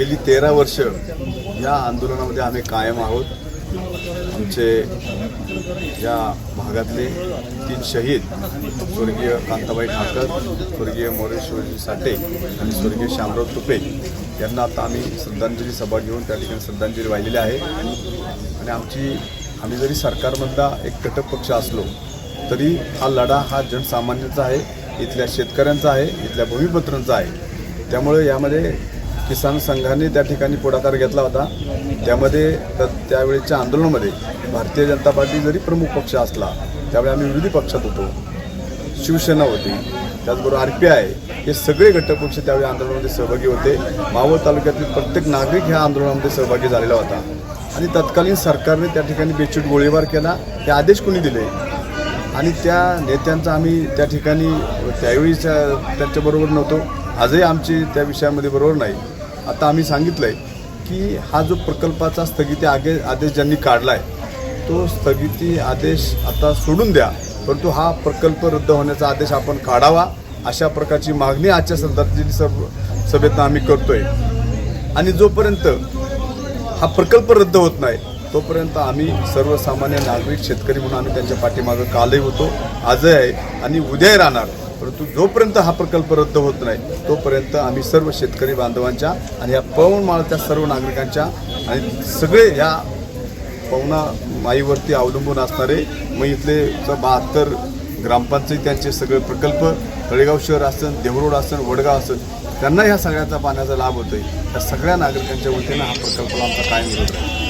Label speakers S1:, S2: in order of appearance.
S1: गेली तेरा वर्ष या आंदोलनामध्ये आम्ही कायम आहोत. आमचे या भागातले तीन शहीद स्वर्गीय कांताबाई ठाकर स्वर्गीय मोरेश्वरजी साठे आणि स्वर्गीय श्यामराव तुपे यांना आता आम्ही श्रद्धांजली सभा घेऊन त्या ठिकाणी श्रद्धांजली वाहिलेली आहे. आणि आमची आम्ही जरी सरकारमधला एक घटक पक्ष असलो तरी हा लढा हा जनसामान्यांचा आहे इथल्या शेतकऱ्यांचा आहे इथल्या भूमिपत्रांचा आहे. त्यामुळे यामध्ये किसान संघाने त्या ठिकाणी पुढाकार घेतला होता. त्यामध्ये तर त्यावेळेच्या आंदोलनामध्ये भारतीय जनता पार्टी जरी प्रमुख पक्ष असला त्यावेळी आम्ही विरोधी पक्षात होतो. शिवसेना होती त्याचबरोबर आर पी आय हे सगळे घटक पक्ष त्यावेळी आंदोलनामध्ये सहभागी होते. मावळ तालुक्यातील प्रत्येक नागरिक ह्या आंदोलनामध्ये सहभागी झालेला होता. आणि तत्कालीन सरकारने त्या ठिकाणी बेचूट गोळीबार केला. हे आदेश कोणी दिले? आणि त्या नेत्यांचा आम्ही त्या ठिकाणी त्यावेळीच्या त्यांच्याबरोबर नव्हतो. आजही आमची त्या विषयामध्ये बरोबर नाही. आता आम्ही सांगितलं आहे की हा जो प्रकल्पाचा स्थगिती आगे आदेश ज्यांनी काढला आहे तो स्थगिती आदेश आता सोडून द्या परंतु हा प्रकल्प रद्द होण्याचा आदेश आपण काढावा अशा प्रकारची मागणी आजच्या श्रद्धांजली सभ सभेतनं आम्ही आहे आणि जोपर्यंत हा प्रकल्प रद्द होत नाही तोपर्यंत आम्ही सर्वसामान्य नागरिक शेतकरी म्हणून आम्ही त्यांच्या पाठीमागं कालही होतो आजही आहे आणि उद्याही राहणार. परंतु जोपर्यंत हा प्रकल्प रद्द होत नाही तोपर्यंत आम्ही सर्व शेतकरी बांधवांच्या आणि या पवनमाळच्या सर्व नागरिकांच्या आणि सगळे या पवना माईवरती अवलंबून असणारे मग इथले बहात्तर ग्रामपंचायत त्यांचे सगळे प्रकल्प तळेगाव शहर असन देवरोड असन वडगाव असन त्यांना ह्या सगळ्याचा पाण्याचा लाभ होतोय. त्या सगळ्या नागरिकांच्या वतीनं हा प्रकल्प आमचा कायम विरोध आहे